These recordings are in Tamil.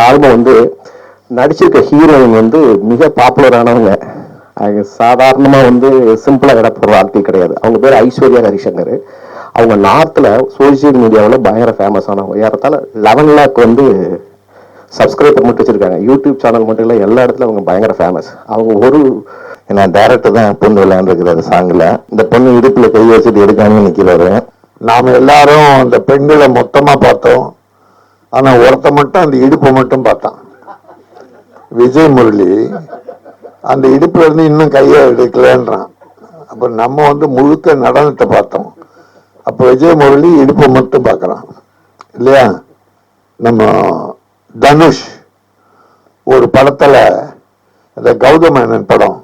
இந்த ஆல்பம் வந்து நடிச்சிருக்க ஹீரோயின் வந்து மிக பாப்புலரானவங்க அவங்க சாதாரணமாக வந்து சிம்பிளாக கிடப்படுற ஆட்கள் கிடையாது. அவங்க பேர் ஐஸ்வர்யா ஹரிசங்கர். அவங்க நார்த்தில் சோசியல் மீடியாவில் பயங்கர ஃபேமஸ் ஆனவங்க. ஏறத்தால் லெவன் லேக் வந்து சப்ஸ்கிரைபர் மட்டும் வச்சுருக்காங்க. யூடியூப் சேனல் மட்டும் இல்லை எல்லா இடத்துல அவங்க பயங்கர ஃபேமஸ் அவங்க ஒரு ஏன்னா டேரக்டர் தான் பொண்ணு விளையாண்டுருக்கிறாரு சாங்கில் இந்த பொண்ணு இடுப்பில் கை வச்சுட்டு எடுக்காமல் நிற்கிறாரு நாம் எல்லாரும் அந்த பெண்களை மொத்தமாக பார்த்தோம். ஆனா ஒருத்த மட்டும் அந்த இடுப்பை மட்டும் பார்த்தான். விஜய் முரளி அந்த இடுப்புல இருந்து இன்னும் கையை எடுக்கலன்றான். அப்ப நம்ம வந்து முழுக்க நடனத்தை பார்த்தோம். அப்ப விஜய் முரளி இடுப்பை மட்டும் பார்க்கறான். இல்லையா? நம்ம தனுஷ் ஒரு படத்துல அந்த கௌதமேனன் படம்.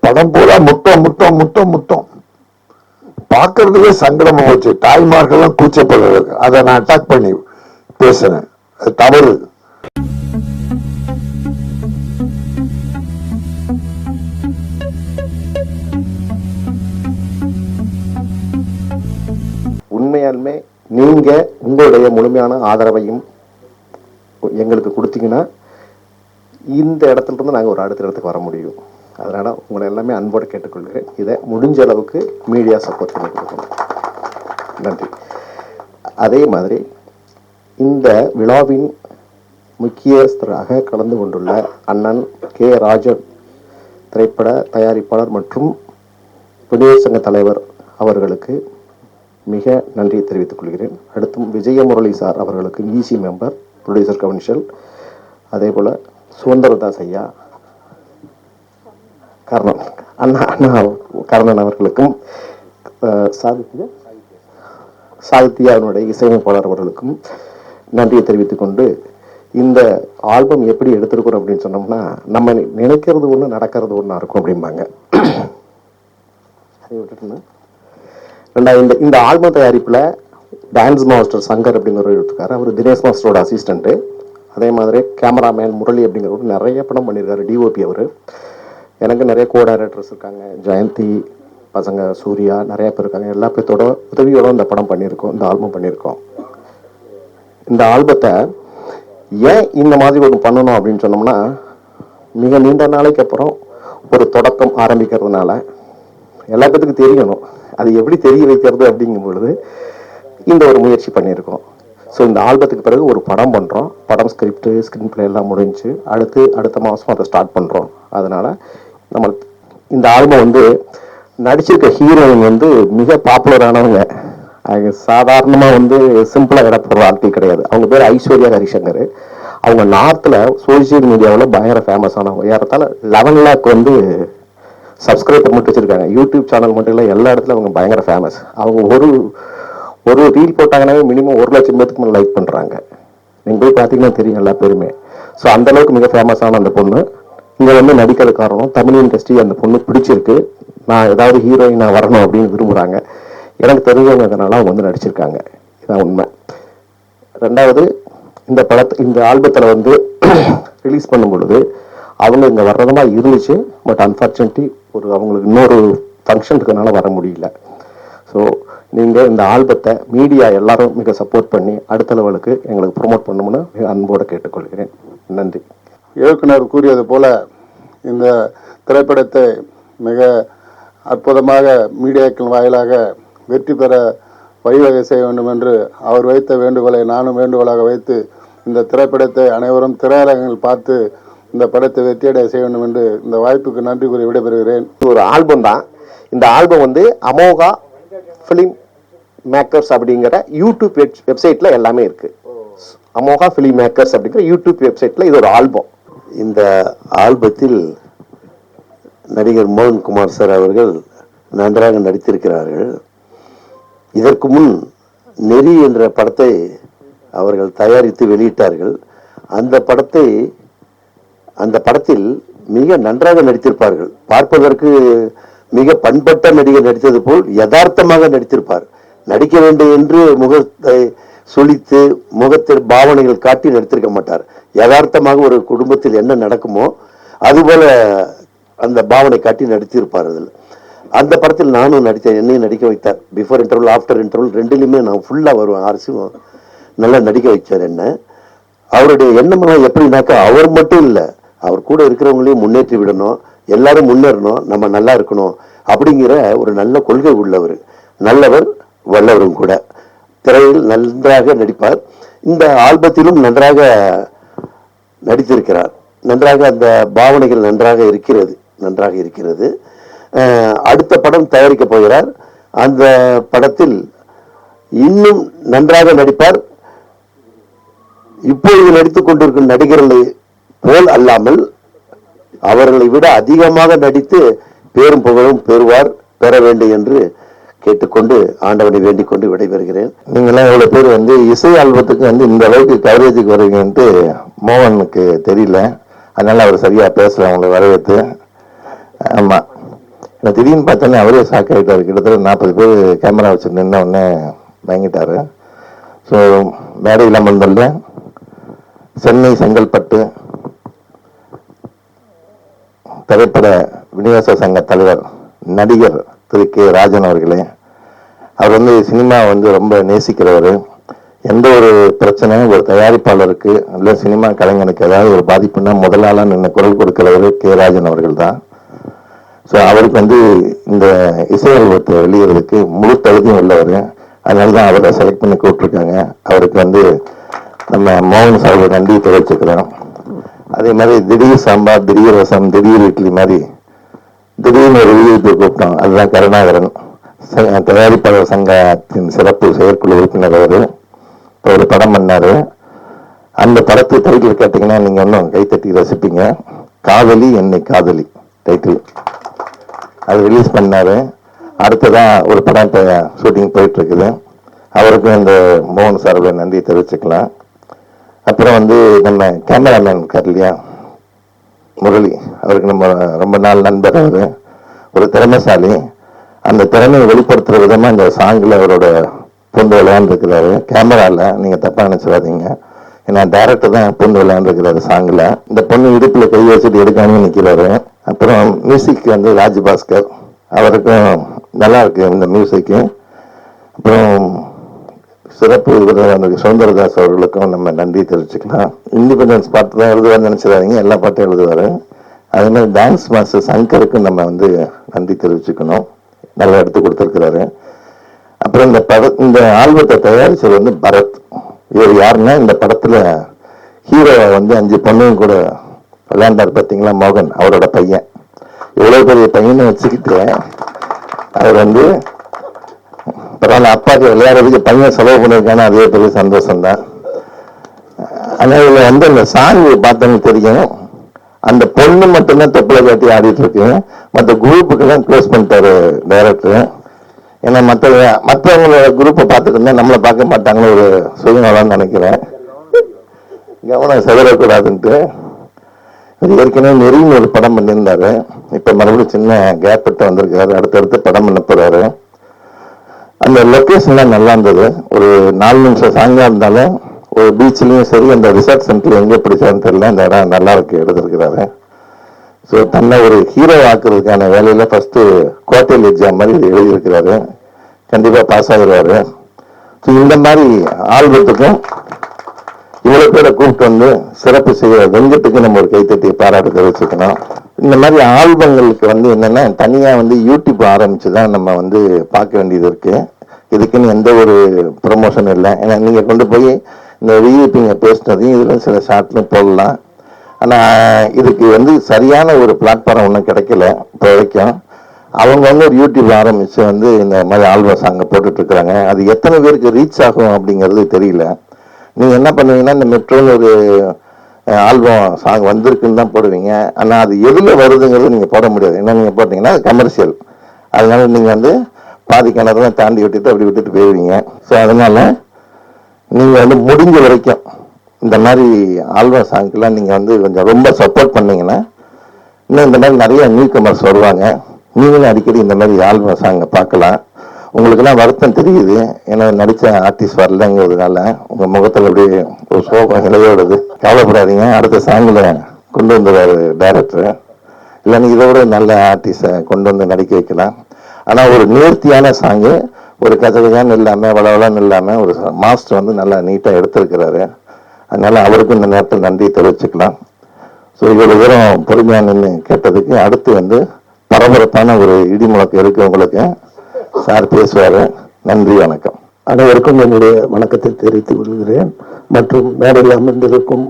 படம் பூரா முத்தம் முத்தம் முத்தம் முத்தம். பார்க்கறதுக்கே சங்கடமா போச்சு. தாய்மார்கள்லாம் கூச்சப்படுறது அதை நான் அட்டாக் பண்ணி பேசுறேன். அது தவறு. உண்மையாலுமே நீங்க உங்களுடைய முழுமையான ஆதரவையும் எங்களுக்கு கொடுத்தீங்கன்னா இந்த இடத்துல இருந்து நாங்கள் ஒரு அடுத்த இடத்துக்கு வர முடியும். அதனால உங்களை எல்லாமே அன்போடு கேட்டுக்கொள்கிறேன். இதை முடிஞ்ச அளவுக்கு மீடியா சப்போர்ட் பண்ணி கொடுக்கணும் நன்றி. அதே மாதிரி இந்த விழாவின் முக்கியஸ்தராக கலந்து கொண்டுள்ள அண்ணன் கே. ராஜன் திரைப்பட தயாரிப்பாளர் மற்றும் புதியர் சங்க தலைவர் அவர்களுக்கு மிக நன்றியை தெரிவித்துக் கொள்கிறேன். அடுத்தும் விஜயமுரளி சார் அவர்களுக்கு இசி மெம்பர் ப்ரொடியூசர் கவுன்சில் அதே போல் சுதந்திரதாஸ் ஐயா கர்ணன் அண்ணா அண்ணா கர்ணன் அவர்களுக்கும் அஹ், சாகித்ய சாகித்யாவினுடைய இசையமைப்பாளர் அவர்களுக்கும் நன்றியை தெரிவித்துக் கொண்டு இந்த ஆல்பம் எப்படி எடுத்திருக்கிறோம் அப்படின்னு சொன்னோம்னா நம்ம நினைக்கிறது ஒன்று நடக்கிறது ஒன்றா இருக்கும் அப்படிம்பாங்க. அதை ரெண்டாவது இந்த இந்த ஆல்பம் தயாரிப்பில் டான்ஸ் மாஸ்டர் சங்கர் அப்படிங்கிறவர் இருக்காரு அவர் தினேஷ் மாஸ்டரோட அசிஸ்டண்ட்டு அதே மாதிரி கேமராமேன் முரளி அப்படிங்கிறவர் நிறைய படம் பண்ணியிருக்காரு டிஓபி அவர். எனக்கு நிறைய கோ டைரக்டர்ஸ் இருக்காங்க ஜெயந்தி பசங்க சூர்யா நிறைய பேர் இருக்காங்க. எல்லா பேர்த்தோட உதவியோட இந்த படம் பண்ணியிருக்கோம் இந்த ஆல்பம் பண்ணியிருக்கோம். இந்த ஆல்பத்தை ஏன் இந்த மாதிரி ஒன்று பண்ணணும் அப்படின்னு சொன்னோம்னா மிக நீண்ட நாளைக்கு அப்புறம் ஒரு தொடக்கம் ஆரம்பிக்கிறதுனால எல்லா பேத்துக்கும் தெரியணும். அது எப்படி தெரிய வைக்கிறது அப்படிங்கும் பொழுது இந்த ஒரு முயற்சி பண்ணியிருக்கோம். ஸோ இந்த ஆல்பத்துக்கு பிறகு ஒரு படம் பண்ணுறோம் படம் ஸ்கிரிப்டு ஸ்க்ரீன் பிளே எல்லாம் முடிஞ்சு அடுத்து அடுத்த மாதம் அதை ஸ்டார்ட் பண்ணுறோம் அதனால் நம்ம இந்த ஆல்பம் வந்து நடிச்சிருக்க ஹீரோயின் வந்து மிக பாப்புலரானவங்க சாதாரணமாக வந்து சிம்பிளாக கிடப்படுற ஆட்கள் கிடையாது. அவங்க பேர் ஐஸ்வர்யா ஹரிசங்கர். அவங்க நார்த்தில் சோசியல் மீடியாவில் பயங்கர ஃபேமஸ் ஆனவங்க. ஏறத்தால் லெவன் லேக் வந்து சப்ஸ்கிரைபர் மட்டும் வச்சுருக்காங்க. யூடியூப் சேனல் மட்டும் இல்லை எல்லா இடத்துல அவங்க பயங்கர ஃபேமஸ் அவங்க ஒரு ஒரு ரீல் போட்டாங்கன்னாவே மினிமம் ஒரு லட்சம் பேத்துக்கு மேலே லைக் பண்ணுறாங்க நீங்கள் போய் பார்த்தீங்கன்னா தெரியும் எல்லா பேருமே. ஸோ அந்த அளவுக்கு மிக ஃபேமஸான அந்த பொண்ணு. இங்கே வந்து நடிக்கிறது காரணம் தமிழ் இண்டஸ்ட்ரி அந்த பொண்ணு பிடிச்சிருக்கு. நான் ஏதாவது ஹீரோயினாக வரணும் அப்படின்னு விரும்புகிறாங்க எனக்கு தெரிஞ்சவங்க அதனால அவங்க வந்து நடிச்சிருக்காங்க. இதான் உண்மை. ரெண்டாவது இந்த படத்தை இந்த ஆல்பத்தில் வந்து ரிலீஸ் பண்ணும் பொழுது அவங்க இங்கே வர்றதுமா இருந்துச்சு பட் அன்ஃபார்ச்சுனேட்லி ஒரு அவங்களுக்கு இன்னொரு ஃபங்க்ஷன் இருக்கனால வர முடியல. ஸோ நீங்கள் இந்த ஆல்பத்தை மீடியா எல்லாரும் மிக சப்போர்ட் பண்ணி அடுத்த லெவலுக்கு எங்களுக்கு ப்ரொமோட் பண்ணணும்னு மிக அன்போடு கேட்டுக்கொள்கிறேன். நன்றி. இயக்குனர் கூறியது போல இந்த திரைப்படத்தை மிக அற்புதமாக மீடியாக்கள் வாயிலாக வெற்றி பெற வழிவகை செய்ய வேண்டும் என்று அவர் வைத்த வேண்டுகோளை நானும் வேண்டுகோளாக வைத்து இந்த திரைப்படத்தை அனைவரும் திரையரங்கில் பார்த்து இந்த படத்தை வெற்றியடைய செய்ய வேண்டும் என்று இந்த வாய்ப்புக்கு நன்றி கூறி விடைபெறுகிறேன். இது ஒரு ஆல்பம் தான். இந்த ஆல்பம் வந்து அமோகா ஃபிலிம் மேக்கர்ஸ் அப்படிங்கிற யூடியூப் வெப்சைட்ல எல்லாமே இருக்கு. அமோகா ஃபிலிம் மேக்கர்ஸ் அப்படிங்கிற யூடியூப் வெப்சைட்ல இது ஒரு ஆல்பம். இந்த ஆல்பத்தில் நடிகர் மோகன்குமார் சார் அவர்கள் நன்றாக நடித்திருக்கிறார்கள். இதற்கு முன் நெறி என்ற படத்தை அவர்கள் தயாரித்து வெளியிட்டார்கள். அந்த படத்தை அந்த படத்தில் மிக நன்றாக நடித்திருப்பார்கள். பார்ப்பதற்கு மிக பண்பட்ட நடிகர் நடித்தது போல் யதார்த்தமாக நடித்திருப்பார். நடிக்க வேண்டும் என்று முகத்தை சுழித்து முகத்தில் பாவனைகள் காட்டி நடித்திருக்க மாட்டார். யதார்த்தமாக ஒரு குடும்பத்தில் என்ன நடக்குமோ அதுபோல அந்த பாவனை காட்டி நடித்திருப்பார் அதில். அந்த படத்தில் நானும் நடித்தேன் என்னையும் நடிக்க வைத்தார். பிஃபோர் இன்டர்வல் ஆஃப்டர் இன்டர்வல் ரெண்டுலையுமே நான் ஃபுல்லாக வருவேன். அரசும் நல்லா நடிக்க வைத்தார் என்ன. அவருடைய எண்ணமெல்லாம் எப்படின்னாக்கா அவர் மட்டும் இல்லை அவர் கூட இருக்கிறவங்களையும் முன்னேற்றி விடணும் எல்லாரும் முன்னேறணும் நம்ம நல்லா இருக்கணும் அப்படிங்கிற ஒரு நல்ல கொள்கை உள்ளவர். நல்லவர் வல்லவரும் கூட. திரையில் நன்றாக நடிப்பார். இந்த ஆல்பத்திலும் நன்றாக நடித்திருக்கிறார். நன்றாக அந்த பாவனைகள் நன்றாக இருக்கிறது நன்றாக இருக்கிறது. அடுத்த படம் தயாரிக்கப் போகிறார். அந்த படத்தில் இன்னும் நன்றாக நடிப்பார். இப்பொழுது நடித்துக் கொண்டிருக்கும் நடிகர்களை போல் அல்லாமல் அவர்களை விட அதிகமாக நடித்து பேரும் புகழும் பெறுவார் பெற வேண்டும் என்று கேட்டுக்கொண்டு ஆண்டவனை வேண்டிக் கொண்டு விடைபெறுகிறேன். நீங்களாம் இவ்வளவு பேர் வந்து இசை ஆல்பத்துக்கு வந்து இந்த அளவுக்கு கவரேஜுக்கு வருவீங்கன்ட்டு மோகனுக்கு தெரியல. அதனால அவர் சரியா பேசல அவங்களை வரவேற்று. ஆமா. நான் திடீர்னு பார்த்தோன்னே அவரே ஷாக் ஆகிட்டார் கிட்டத்தட்ட நாற்பது பேர் கேமரா வச்சு நின்ன உடனே வாங்கிட்டார் ஸோ மேடையில் அமர்ந்துள்ள சென்னை செங்கல்பட்டு திரைப்பட விநியோக சங்க தலைவர் நடிகர் திரு கே. ராஜன் அவர்களே அவர் வந்து சினிமா வந்து ரொம்ப நேசிக்கிறவர். எந்த ஒரு பிரச்சனை ஒரு தயாரிப்பாளருக்கு இல்லை சினிமா கலைஞனுக்கு ஏதாவது ஒரு பாதிப்புன்னா முதலாளா நின்று குரல் கொடுக்கிறவர் கே. ராஜன் அவர்கள் தான். ஸோ அவருக்கு வந்து இந்த இசை வெளியிறதுக்கு முழு தகுதியும் உள்ளவர். அதனால தான் அவரை செலக்ட் பண்ணி கூப்பிட்ருக்காங்க அவருக்கு வந்து நம்ம மோகன் சாஹிப் நன்றி தெரிவிச்சுக்கிறோம். அதே மாதிரி திடீர் சாம்பார் திடீர் ரசம் திடீர் இட்லி மாதிரி திடீர்னு ஒரு விஐபி கூப்பிட்டோம் அதுதான் கருணாகரன். தயாரிப்பாளர் சங்கத்தின் சிறப்பு செயற்குழு உறுப்பினர் அவர். இப்போ ஒரு படம் பண்ணார். அந்த படத்து டைட்டில் கேட்டிங்கன்னா நீங்கள் இன்னும் கைத்தட்டி ரசிப்பீங்க. காதலி என்னை காதலி டைட்டில் அது ரிலீஸ் பண்ணாரு. அடுத்ததான் ஒரு படம் இப்போ ஷூட்டிங் போயிட்டு இருக்குது அவருக்கும் இந்த மோகன் சார்பில் நன்றி தெரிவிச்சுக்கலாம். அப்புறம் வந்து நம்ம கேமராமேன் இருக்கார் முரளி. அவருக்கு நம்ம ரொம்ப நாள் நண்பர் அவர். ஒரு திறமைசாலி. அந்த திறமையை வெளிப்படுத்துகிற விதமாக இந்த சாங்கில் அவரோட பூந்து விளையாண்டுருக்கிறாரு. கேமராவில் நீங்கள் தப்பாக நினைச்சிடாதீங்க. ஏன்னா டேரக்டர் தான் பொண்ணு விளையாண்டுருக்கிறாரு சாங்கில் இந்த பொண்ணு இடுப்பில் கை வச்சுட்டு எடுக்காமல் நிற்கிறாரு அப்புறம் மியூசிக் வந்து ராஜ்பாஸ்கர். அவருக்கும் நல்லா இருக்கு இந்த மியூசிக்கு அப்புறம் சிறப்பு விருதாளர் சுதந்திரதாஸ் அவர்களுக்கும் நம்ம நன்றி தெரிவிச்சுக்கலாம். இண்டிபெண்டன்ஸ் பாட்டு தான் எழுதுவார்னு நினச்சிடாதீங்க எல்லா பாட்டும் எழுதுவாரு. அதே மாதிரி டான்ஸ் மாஸ்டர் சங்கருக்கும் நம்ம வந்து நன்றி தெரிவிச்சுக்கணும். நல்லா எடுத்து கொடுத்துருக்கிறாரு. அப்புறம் இந்த பட இந்த ஆல்பத்தை தயாரிச்சது வந்து பரத். இவர் யாருன்னா இந்த படத்துல ஹீரோவை வந்து அஞ்சு பொண்ணையும் கூட விளையாண்டார் பார்த்தீங்களா மோகன் அவரோட பையன். இவ்வளவு பெரிய பையனை வச்சுக்கிட்டு அவர் வந்து பரவாயில்ல அப்பாக்கு விளையாடுறதுக்கு பையன் செலவு பண்ணியிருக்கான அதே பெரிய சந்தோஷம் தான் ஆனால் இதில் வந்து அந்த சாங் பார்த்தோன்னு தெரியும் அந்த பொண்ணு மட்டும்தான் தொப்புல காட்டி ஆடிட்டு இருக்கு. மற்ற குரூப்புக்கெல்லாம் க்ளோஸ் பண்ணிட்டாரு டைரக்டர் ஏன்னா மற்ற மற்றவங்களோட குரூப்பை பார்த்துட்டு நம்மளை பார்க்க மாட்டாங்கன்னு ஒரு சுயநலம்னு நினைக்கிறேன். கவனம் செதறக்கூடாதுன்ட்டு. ஏற்கனவே நெறின்னு ஒரு படம் பண்ணியிருந்தாரு. இப்போ மறுபடியும் சின்ன கேப் விட்டு வந்திருக்காரு. அடுத்தடுத்து படம் பண்ண போறாரு. அந்த லொக்கேஷன்லாம் நல்லா இருந்தது. ஒரு நாலு நிமிஷம் சாங்கா இருந்தாலும் ஒரு பீச்லேயும் சரி அந்த ரிசார்ட் சென்டர் எங்கே பிடிச்சாருன்னு தெரியல. அந்த இடம் நல்லா இருக்கு எடுத்திருக்கிறாரு. ஸோ தன்னை ஒரு ஹீரோ ஆக்குறதுக்கான வேலையில ஃபர்ஸ்ட் குவார்டர்லி எக்ஸாம் மாதிரி எழுதியிருக்கிறாரு. கண்டிப்பா பாஸ் ஆகிடுவாரு ஸோ இந்த மாதிரி ஆல்பத்துக்கும் இவ்வளோ பேரை கூப்பிட்டு வந்து சிறப்பு செய்ய வெங்கத்துக்கு நம்ம ஒரு கைத்தட்டி பாராட்டு தெரிவிச்சுக்கணும். இந்த மாதிரி ஆல்பங்களுக்கு வந்து என்னன்னா தனியா வந்து யூடியூப் ஆரம்பித்து தான் நம்ம வந்து பார்க்க வேண்டியது இருக்கு. இதுக்குன்னு எந்த ஒரு ப்ரொமோஷன் இல்லை. ஏன்னா நீங்கள் கொண்டு போய் இந்த விஐபிங்க பேசினதையும் இதுல சில ஷார்ட்லையும் போடலாம். ஆனால் இதுக்கு வந்து சரியான ஒரு பிளாட்ஃபார்ம் ஒன்றும் கிடைக்கல இப்போ வரைக்கும் அவங்க வந்து ஒரு யூடியூப் ஆரம்பித்து வந்து இந்த மாதிரி ஆல்பம் அங்கே போட்டுட்ருக்குறாங்க. அது எத்தனை பேருக்கு ரீச் ஆகும் அப்படிங்கிறது தெரியல. நீங்கள் என்ன பண்ணுவீங்கன்னா இந்த மெட்ரோன்னு ஒரு ஆல்பம் சாங் வந்திருக்குன்னு தான் போடுவீங்க. ஆனால் அது எதில் வருதுங்கிறது நீங்கள் போட முடியாது. என்ன நீங்கள் போட்டீங்கன்னா கமர்ஷியல் அதனால நீங்கள் வந்து பாதி கிணறுலாம் தாண்டி விட்டுட்டு அப்படி விட்டுட்டு போயிடுவீங்க ஸோ அதனால் நீங்கள் வந்து முடிஞ்ச வரைக்கும் இந்த மாதிரி ஆல்பம் சாங்க்கெலாம் நீங்கள் வந்து கொஞ்சம் ரொம்ப சப்போர்ட் பண்ணீங்கன்னா இன்னும் இந்த மாதிரி நிறைய நியூ கமர்ஸ் வருவாங்க. நீங்களும் அடிக்கடி இந்த மாதிரி ஆல்பம் சாங்கை பார்க்கலாம். உங்களுக்கெல்லாம் வருத்தம் தெரியுது. ஏன்னா நடிச்ச ஆர்டிஸ்ட் வரலங்கிறதுனால உங்கள் முகத்தில் அப்படியே ஒரு சோகம் இளையோடுது கவலைப்படாதீங்க. அடுத்த சாங்கில் கொண்டு வந்துடுவார் டைரக்டர் இல்லைன்னா இதை விட நல்ல ஆர்டிஸ்டை கொண்டு வந்து நடிக்க வைக்கலாம். ஆனால் ஒரு நேர்த்தியான சாங்கு ஒரு கசகசான்னு இல்லாமல் வளவளன்னு இல்லாமல் ஒரு மாஸ்டர் வந்து நல்லா நீட்டாக எடுத்திருக்கிறாரு. அதனால அவருக்கும் இந்த நேரத்தில் நன்றி தெரிவிச்சுக்கலாம். ஸோ இவ்வளோ தூரம் பொறுமையான நின்று கேட்டதுக்கு அடுத்து வந்து பரபரப்பான ஒரு இடி முழக்கம் இருக்கு உங்களுக்கு. சார் பேசுவார். நன்றி வணக்கம். அனைவருக்கும் என்னுடைய வணக்கத்தை தெரிவித்துக் கொள்கிறேன். மற்றும் மேடையில் அமர்ந்திருக்கும்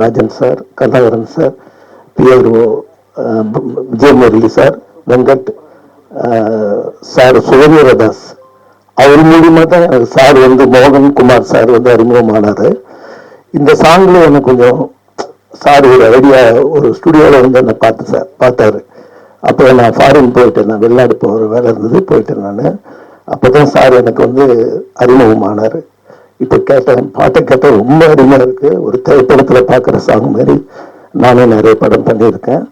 Rajan sir Karunakaran sir PRO Vijayamurali sir Venkat sir Suganthiradas அவர் மூலியமாக தான் எனக்கு சார் வந்து மோகன் குமார் சார் வந்து அறிமுகமானார். இந்த சாங்ல எனக்கு கொஞ்சம் சார் ஒரு ஐடியா ஒரு ஸ்டுடியோவில் வந்து என்னை பார்த்து சார் பார்த்தாரு. அப்போ நான் ஃபாரின் போயிட்டேன் நான் வெளிநாடு போகிற வேலை இருந்தது போயிட்டேன் நான். அப்போ தான் சார் எனக்கு வந்து அறிமுகமானார். இப்போ கேட்டேன் பாட்டை கேட்டால் ரொம்ப அருமையாக இருக்குது ஒரு திரைப்படத்தில் பார்க்குற சாங் மாதிரி நானே நிறைய படம் பண்ணியிருக்கேன்.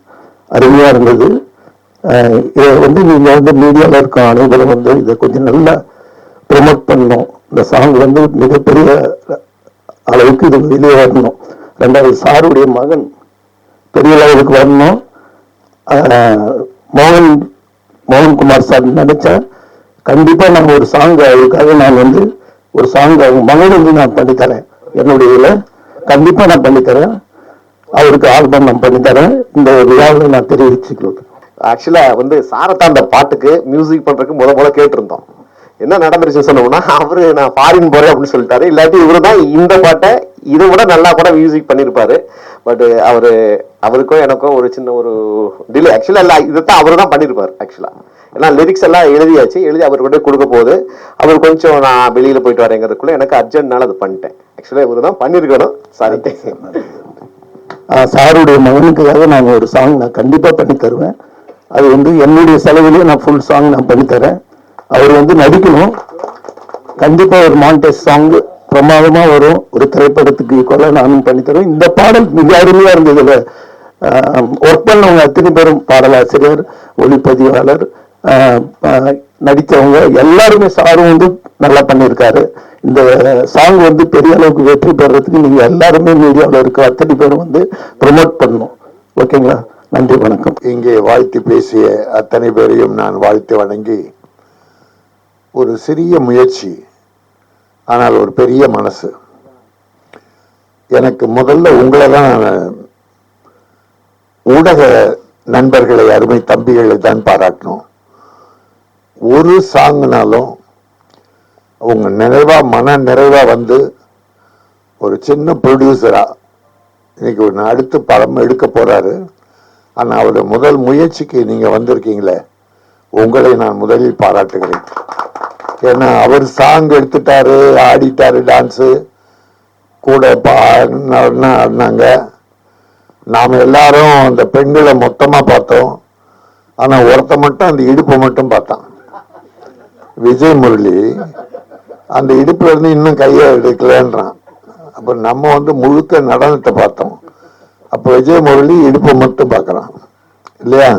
அருமையாக இருந்தது. இதை வந்து நீங்கள் வந்து மீடியாவில் இருக்க அனைவரும் வந்து இதை கொஞ்சம் நல்லா ப்ரொமோட் பண்ணணும். இந்த சாங் வந்து மிகப்பெரிய அளவுக்கு இது வெளியே வரணும். ரெண்டாவது சாருடைய மகன் பெரிய லெவலுக்கு வரணும். மோகன் மோகன்குமார் சார் நினைச்சா கண்டிப்பாக நான் ஒரு சாங் அவருக்காக நான் வந்து ஒரு சாங் அவங்க மகனுக்கு நான் பண்ணித்தரேன். என்னுடைய இதில் கண்டிப்பாக நான் பண்ணித்தரேன். அவருக்கு ஆல்பம் நான் பண்ணித்தரேன். இந்த விழாவில் நான் தெரிவிச்சுக்கிறேன். ஆக்சுவலாக வந்து சாரத்தான் அந்த பாட்டுக்கு மியூசிக் பண்ணுறதுக்கு முத முத கேட்டிருந்தோம். என்ன நடந்துருச்சு சொன்னோம்னா அவரு நான் ஃபாரின் போறேன் அப்படின்னு சொல்லிட்டாரு. இல்லாட்டி இவரு தான் இந்த பாட்டை இதை விட நல்லா கூட மியூசிக் பண்ணியிருப்பாரு பட் அவரு அவருக்கும் எனக்கும் ஒரு சின்ன ஒரு டிலே ஆக்சுவலா இல்ல இதைத்தான் அவரு தான் பண்ணியிருப்பாரு ஆக்சுவலா ஏன்னா லிரிக்ஸ் எல்லாம் எழுதியாச்சு. எழுதி அவர் கொடுக்க போகுது. அவர் கொஞ்சம் நான் வெளியில போயிட்டு வரேங்கிறதுக்குள்ள எனக்கு அர்ஜென்ட்னால அது பண்ணிட்டேன். ஆக்சுவலா இவரு தான் பண்ணிருக்கணும். சாரி சாருடைய மகனுக்காக நான் ஒரு சாங் நான் கண்டிப்பா பண்ணி தருவேன். அது வந்து என்னுடைய செலவிலேயே நான் ஃபுல் சாங் நான் பண்ணி தரேன். அவர் வந்து நடிக்கணும். கண்டிப்பாக ஒரு மாண்டேஜ் சாங் பிரமாதமா வரும். ஒரு திரைப்படத்துக்கு ஈக்குவலாக நானும் பண்ணி இந்த பாடல் மிக அருமையாக இருந்ததுல ஒர்க் பண்ணவங்க அத்தனை பேரும் பாடலாசிரியர் ஒளிப்பதிவாளர் நடித்தவங்க எல்லாருமே சாரும் வந்து நல்லா பண்ணியிருக்காரு. இந்த சாங் வந்து பெரிய அளவுக்கு வெற்றி பெறதுக்கு நீங்கள் எல்லாருமே மீடியாவில் இருக்க அத்தனை பேரும் வந்து ப்ரொமோட் பண்ணணும். ஓகேங்களா நன்றி வணக்கம். இங்கே வாழ்த்து பேசிய அத்தனை பேரையும் நான் வாழ்த்து வணங்கி ஒரு சிறிய முயற்சி ஆனால் ஒரு பெரிய மனசு. எனக்கு முதல்ல உங்களை தான் ஊடக நண்பர்களை அருமை தம்பிகளை தான் பாராட்டணும். ஒரு சாங்னாலும் அவங்க நிறைவா மன நிறைவா வந்து ஒரு சின்ன ப்ரொடியூசரா இன்னைக்கு ஒரு அடுத்து படம் எடுக்க போறாரு. ஆனால் அவருடைய முதல் முயற்சிக்கு நீங்க வந்திருக்கீங்களே உங்களை நான் முதலில் பாராட்டுகிறேன். ஏன்னா அவர் சாங் எடுத்துட்டாரு ஆடிட்டாரு டான்ஸு கூட பாடினா ஆடினாங்க நாம் எல்லாரும் அந்த பெண்களை மொத்தமாக பார்த்தோம். ஆனால் ஒருத்த மட்டும் அந்த இடுப்பை மட்டும் பார்த்தான். விஜய் முரளி அந்த இடுப்புலேருந்து இன்னும் கையை எடுக்கலன்றான். அப்போ நம்ம வந்து முழுக்க நடனத்தை பார்த்தோம். அப்போ விஜய் முரளி இடுப்பை மட்டும் பார்க்குறான். இல்லையா?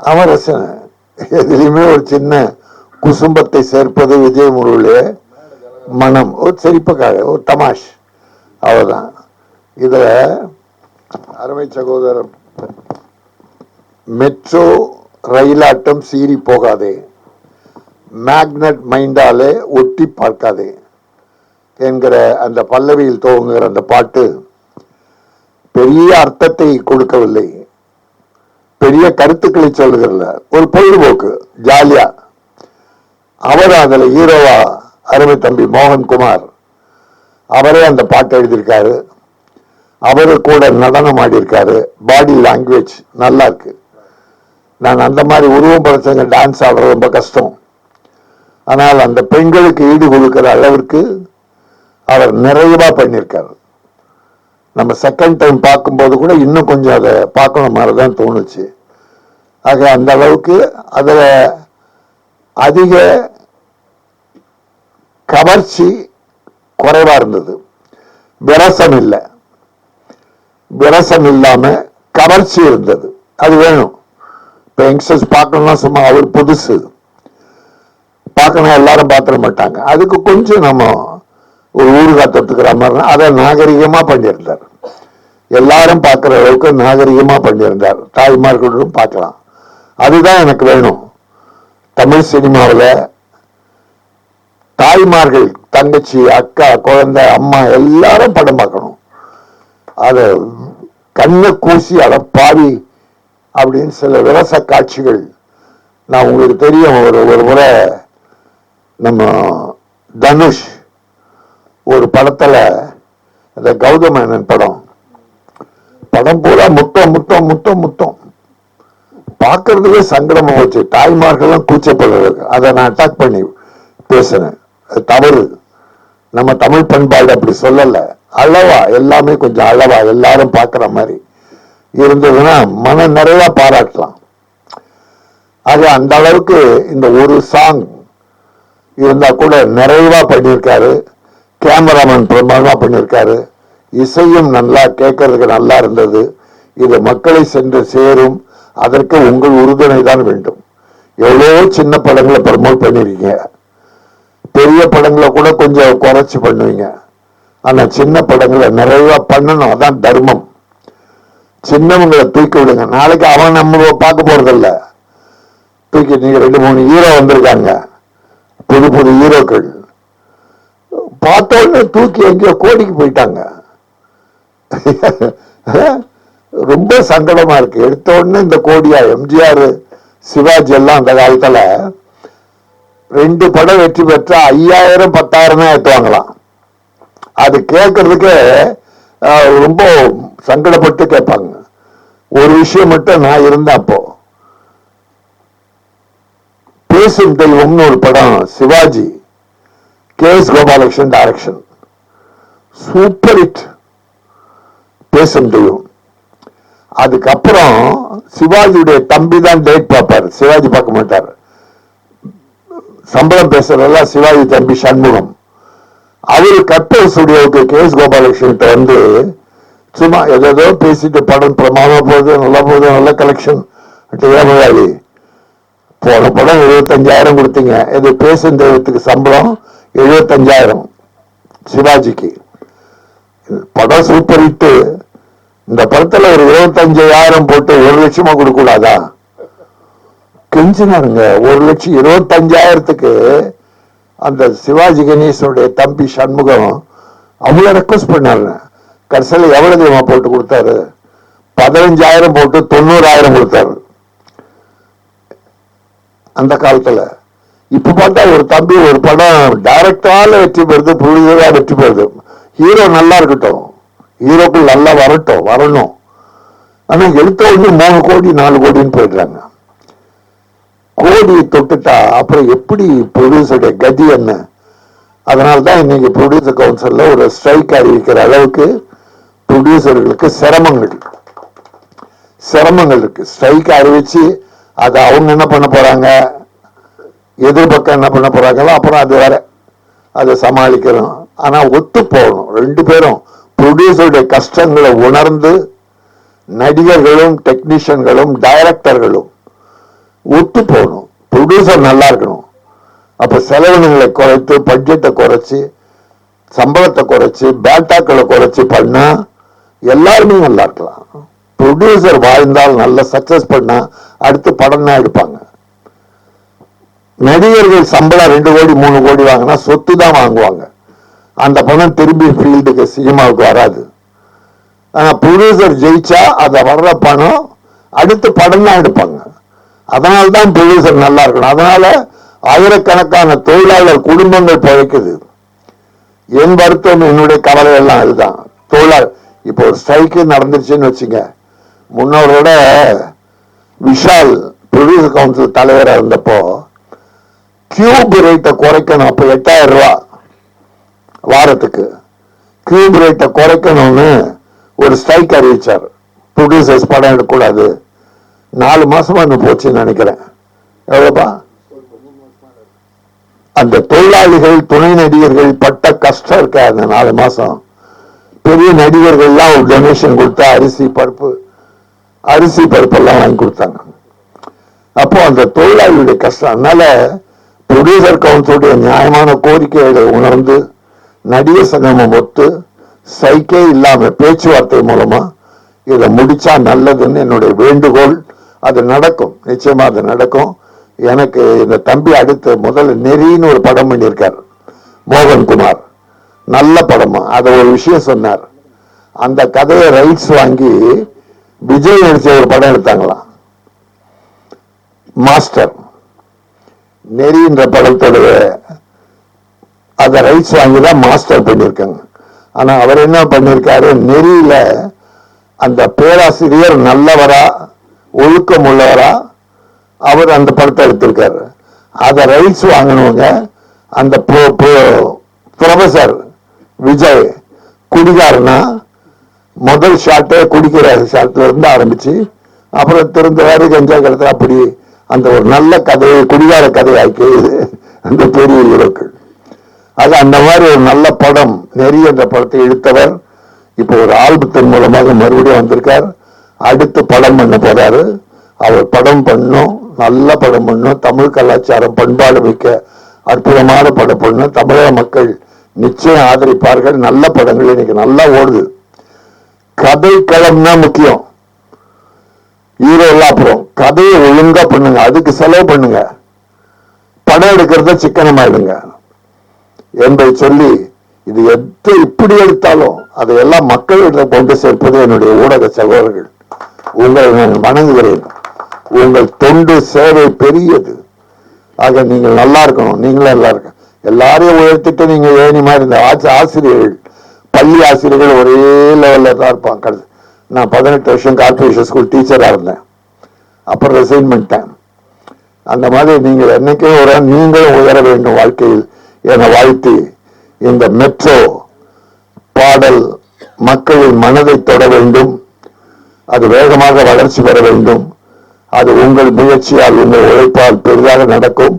அமரசன் எதுலையுமே ஒரு சின்ன குசும்பத்தை சேர்ப்பது விஜய் முரளிய மனம். ஒரு சிரிப்புக்காக ஒரு தமாஷ். அவ்வளவுதான். இதுல அருமை சகோதரர் மெட்ரோ ரயிலாட்டம் சீறி போகாதே. மேக்னட் மைண்டாலே ஒட்டி பார்க்காதே என்கிற அந்த பல்லவியில் துவங்குகிற அந்த பாட்டு பெரிய அர்த்தத்தை கொடுக்கவில்லை. பெரிய கருத்துக்களை சொல்லுகிறல ஒரு பொழுதுபோக்கு ஜாலியா. அவர் அதுல ஹீரோவா அருமை தம்பி மோகன்குமார். அவரே அந்த பாட்டை எழுதியிருக்காரு. அவரு கூட நடனம் ஆடியிருக்காரு. பாடி லாங்குவேஜ் நல்லா இருக்கு நான் அந்த மாதிரி உருவம் படைச்சவங்க டான்ஸ் ஆடுறது ரொம்ப கஷ்டம். ஆனால் அந்த பெண்களுக்கு ஈடு கொடுக்கிற அளவிற்கு அவர் நிறைவா பண்ணியிருக்காரு. நம்ம செகண்ட் டைம் பார்க்கும்போது கூட இன்னும் கொஞ்சம் அதை பார்க்கணும் மாதிரி தான் தோணுச்சு. ஆக அந்த அளவுக்கு அதில் அதிக கவர்ச்சி குறைவா இருந்தது. விரசம் இல்லை. விரசம் இல்லாமல் கவர்ச்சி இருந்தது. அது வேணும். இப்போ யங்ஸ்டர்ஸ் பார்க்கணும்னா சும்மா அவர் புதுசு. பார்க்கணும் எல்லாரும் பார்த்துட மாட்டாங்க. அதுக்கு கொஞ்சம் நம்ம ஒரு ஊறுகாய் தொட்டுக்கிற மாதிரி அதை நாகரிகமாக பண்ணியிருந்தார். எல்லாரும் பார்க்குற அளவுக்கு நாகரிகமாக பண்ணியிருந்தார். தாய்மார்களும் பார்க்கலாம். அதுதான் எனக்கு வேணும். தமிழ் சினிமாவில் தாய்மார்கள் தங்கச்சி அக்கா குழந்தை அம்மா எல்லாரும் படம் பார்க்கணும். அதை கண்ணை கூசி அதை பாவி அப்படின்னு சில விரச காட்சிகள் நான் உங்களுக்கு தெரியும். ஒரு ஒரு முறை நம்ம தனுஷ் படத்துல அந்த கௌதமேனன் படம். படம் பூரா முத்தம் முத்தம் முத்தம் முத்தம். பார்க்கறதுக்கே சங்கடமா வச்சு தாய்மார்கள்லாம் கூச்சப்படுறது அதை நான் அட்டாக் பண்ணி பேசினேன் தவறு. நம்ம தமிழ் பண்பாடு அப்படி சொல்லல. அளவா எல்லாமே கொஞ்சம் அளவா எல்லாரும் பார்க்குற மாதிரி இருந்ததுன்னா மன நிறைவா பாராட்டலாம். அது அந்த அளவுக்கு இந்த ஒரு சாங் இருந்தா கூட நிறைவா பண்ணியிருக்காரு. கேமராமேன் பிரமாதமா பண்ணியிருக்காரு இசையும் நல்லா கேட்கறதுக்கு நல்லா இருந்தது. இது மக்களை சென்று சேரும். அதற்கு உங்கள் உறுதுணை தான் வேண்டும். எவ்வளோ சின்ன படங்களை ப்ரமோட் பண்ணிருக்கீங்க. பெரிய படங்களை கூட கொஞ்சம் குறைச்சி பண்ணுவீங்க. ஆனால் சின்ன படங்களை நிறைவா பண்ணணும். அதான் தர்மம். சின்னவங்களை தூக்கி விடுங்க. நாளைக்கு அவன் நம்ம பார்க்க போறதில்ல. தூக்கி நீங்க ரெண்டு மூணு ஹீரோ வந்திருக்காங்க. புது புது ஹீரோக்கள். பார்த்த உடனே தூக்கி எங்கேயோ கோடிக்கு போயிட்டாங்க. ரொம்ப சங்கடமா இருக்கு. எடுத்த உடனே இந்த கோடியா எம்ஜிஆர் சிவாஜி எல்லாம் அந்த காலத்துல ரெண்டு படம் வெற்றி பெற்றா ஐயாயிரம் பத்தாயிரம் தான் ஏற்றுவாங்களாம் அது கேட்கறதுக்கு ரொம்ப சங்கடப்பட்டு கேட்பாங்க. ஒரு விஷயம் மட்டும் நான் இருந்தேன் அப்போ. பேசும் தெய்வம்னு ஒரு படம் Sivaji K S Gopalakrishnan direction super hit பேச முடியும். அதுக்கப்புறம் சிவாஜியுடைய தம்பி தான் டேட் பார்ப்பார். சிவாஜி பார்க்க மாட்டார். சம்பளம் பேசுறதெல்லாம் சிவாஜி தம்பி சண்முகம். அவரு கப்பல் ஸ்டுடியோவுக்கு கே எஸ் கோபாலகிருஷ்ணன் வந்து சும்மா ஏதோ பேசிட்டு படம் பிரமாதமா போகுது நல்லா போகுது நல்ல கலெக்ஷன் ஏமாளி போன படம் இருபத்தஞ்சாயிரம் கொடுத்தீங்க. இது பேசும் தெய்வத்துக்கு சம்பளம் எழுபத்தஞ்சாயிரம் சிவாஜிக்கு. படம் சூப்பர் ஹிட் இந்த படத்துல ஒரு இருபத்தஞ்சாயிரம் போட்டு ஒரு லட்சமா கொடுக்கூடாதா கெஞ்சினாருங்க. ஒரு லட்சம் இருபத்தஞ்சாயிரத்துக்கு அந்த சிவாஜி கணேசனுடைய தம்பி சண்முகம் அவ்வளோ ரெக்வஸ்ட் பண்ணாருங்க. கடைசியில் எவ்வளவு தெரியுமா போட்டு கொடுத்தாரு? பதினஞ்சாயிரம் போட்டு தொண்ணூறாயிரம் கொடுத்தாரு. அந்த காலத்துல. இப்போ பார்த்தா ஒரு தம்பி ஒரு படம் டைரக்டால வெற்றி பெறுது புழுதா வெற்றி பெறுது. ஹீரோ நல்லா இருக்கட்டும். ஹீரோக்கள் நல்லா வரட்டும் வரணும். ஆனா எடுத்த உடனே மூணு கோடி நாலு கோடின்னு போயிடுறாங்க. கோடி தொட்டுட்டா அப்புறம் எப்படி ப்ரொடியூசருடைய கதி என்ன? அதனால தான் இன்னைக்கு ப்ரொடியூசர் கவுன்சில்ல ஒரு ஸ்ட்ரைக் அறிவிக்கிற அளவுக்கு ப்ரொடியூசர்களுக்கு சிரமங்கள் சிரமங்கள் இருக்கு. ஸ்ட்ரைக் அறிவிச்சு அதை அவங்க என்ன பண்ண போறாங்க? எதிர்பக்கம் என்ன பண்ண போறாங்களோ அப்புறம் அது வேற அதை சமாளிக்கிறோம் ஆனா ஒத்து போகணும். ரெண்டு பேரும் ப்ரொடியூசருடைய கஷ்டங்களை உணர்ந்து நடிகர்களும் டெக்னீஷியன்களும் டைரக்டர்களும் ஒத்து போகணும். ப்ரொடியூசர் நல்லா இருக்கணும். அப்ப செலவினங்களை குறைத்து பட்ஜெட்டை குறைச்சு சம்பளத்தை குறைச்சு பேட்டாக்களை குறைச்சு பண்ணா எல்லாருமே நல்லா இருக்கலாம். ப்ரொடியூசர் வாழ்ந்தால் நல்ல சக்சஸ் பண்ணா அடுத்து படம் தான் எடுப்பாங்க. நடிகர்கள் சம்பளம் ரெண்டு கோடி மூணு கோடி வாங்கினா சொத்து தான் வாங்குவாங்க. அந்த பணம் திரும்பி ஃபீல்டுக்கு சினிமாவுக்கு வராது. ஆனா ப்ரொடியூசர் ஜெயிச்சா அதை வர்ற பணம் அடுத்து படம் தான் எடுப்பாங்க. அதனால தான் ப்ரொடியூசர் நல்லா இருக்கணும். அதனால ஆயிரக்கணக்கான தொழிலாளர் குடும்பங்கள் பிழைக்குது. என் வருத்தம் என்னுடைய கவலை எல்லாம் அதுதான். தொழிலாளர் இப்போ ஒரு ஸ்ட்ரைக்கு நடந்துருச்சுன்னு வச்சுங்க. முன்னோரோட விஷால் ப்ரொடியூசர் கவுன்சில் தலைவராக இருந்தப்போ கியூப் ரேட்டை குறைக்கணும். அப்போ எட்டாயிரம் ரூபா வாரத்துக்கு. கியூப் ரேட்டை குறைக்கணும்னு ஒரு ஸ்ட்ரைக் அறிவிச்சார் ப்ரொடியூசர்ஸ் படம் எடுக்கக்கூடாது. நாலு மாசமா இன்னும் போச்சுன்னு நினைக்கிறேன். எவ்வளோப்பா அந்த தொழிலாளிகள் துணை நடிகர்கள் பட்ட கஷ்டம் இருக்க அந்த நாலு மாசம்? பெரிய நடிகர்கள்லாம் ஒரு டொனேஷன் கொடுத்தா அரிசி பருப்பு அரிசி பருப்பெல்லாம் வாங்கி கொடுத்தாங்க. அப்போ அந்த தொழிலாளியுடைய கஷ்டம். அதனால ப்ரொடியூசர் கவுன்சிலுடைய நியாயமான கோரிக்கைகளை உணர்ந்து நடிகர் சங்கமம் ஒத்து சைக்கே இல்லாமல் பேச்சுவார்த்தை மூலமா இதை முடிச்சா நல்லதுன்னு என்னுடைய வேண்டுகோள். அது நடக்கும். நிச்சயமா அது நடக்கும். எனக்கு இந்த தம்பி அடுத்து முதல்ல நெறின்னு ஒரு படம் பண்ணியிருக்கார். மோகன்குமார் நல்ல படமா. அத ஒரு விஷயம் சொன்னார். அந்த கதையை ரைட்ஸ் வாங்கி விஜய் நடிச்ச ஒரு படம் எடுத்தாங்களாம். மாஸ்டர். நெறின்ற படத்தோட அத ரைட்ஸ் வாங்கி தான் மாஸ்டர் பண்ணியிருக்காங்க. ஆனா அவர் என்ன பண்ணியிருக்காரு? நெறியில் அந்த பேராசிரியர் நல்லவரா ஒழுக்கம் உள்ளவரா அவர் அந்த படத்தை எடுத்திருக்காரு. அத ரைட்ஸ் வாங்கினவங்க அந்த ப்ரொஃபசர் விஜய் குடிகாரனா முதல் ஷாட்டே குடிக்கிற ஷாட்டில் இருந்து ஆரம்பிச்சு அப்புறம் திருந்தவாறு கஞ்சா கடத்த அப்படி அந்த ஒரு நல்ல கதையை குடிகார கதையாக்கி அந்த பெரிய ஹீரோக்கள் அது அந்த மாதிரி ஒரு நல்ல படம் நெறி என்ற படத்தை எடுத்தவர். இப்போ ஒரு ஆல்பத்தின் மூலமாக மறுபடியும் வந்திருக்கார். அடுத்து படம் பண்ண போறாரு. அவர் படம் பண்ணும் நல்ல படம் பண்ணும் தமிழ் கலாச்சாரம் பண்பாடு மிக்க அற்புதமான படம் பண்ணும். தமிழக மக்கள் நிச்சயம் ஆதரிப்பார்கள். நல்ல படங்கள் இன்னைக்கு நல்லா ஓடுது. கதை களம் தான் முக்கியம். ஹீரோ எல்லாம் அப்புறம் கதையை ஒழுங்கா பண்ணுங்க. அதுக்கு செலவு பண்ணுங்க. படம் எடுக்கிறத சிக்கனமாயிடுங்க. என்பதை சொல்லி இது எது இப்படி எடுத்தாலும் அதையெல்லாம் மக்களிடம் கொண்டு சேர்ப்பது என்னுடைய ஊடக சகோதரர்கள். உங்களை நான் வணங்குகிறேன். உங்கள் தொண்டு சேவை பெரியது. ஆக நீங்கள் நல்லா இருக்கணும். நீங்களும் நல்லா இருக்க எல்லாரையும் உயர்த்திட்டு நீங்க ஏணி மாதிரி இந்த ஆட்சி ஆசிரியர்கள் பள்ளி ஆசிரியர்கள் ஒரே லெவலில் தான் இருப்பாங்க. நான் பதினெட்டு வருஷம் கார்பரேஷன் ஸ்கூல் டீச்சராக இருந்தேன். அப்புறம் ரிசைன் பண்ணிட்டேன் அந்த மாதிரி நீங்கள் என்னைக்கே ஒரு நீங்களும் உயர வேண்டும் வாழ்க்கையில் என வாழ்த்தி இந்த மெட்ரோ பாடல் மக்களின் மனதை தொட வேண்டும். அது வேகமாக வளர்ச்சி பெற வேண்டும். அது உங்கள் முயற்சியால் உங்கள் உழைப்பால் பெரிதாக நடக்கும்.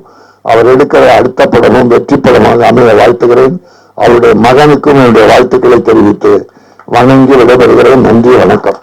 அவர் எடுக்கிற அடுத்த படமும் வெற்றி படமாக அமைய வாழ்த்துகிறேன். அவருடைய மகனுக்கும் என்னுடைய வாழ்த்துக்களை தெரிவித்து வணங்கி விடைபெறுகிறேன். நன்றி வணக்கம்.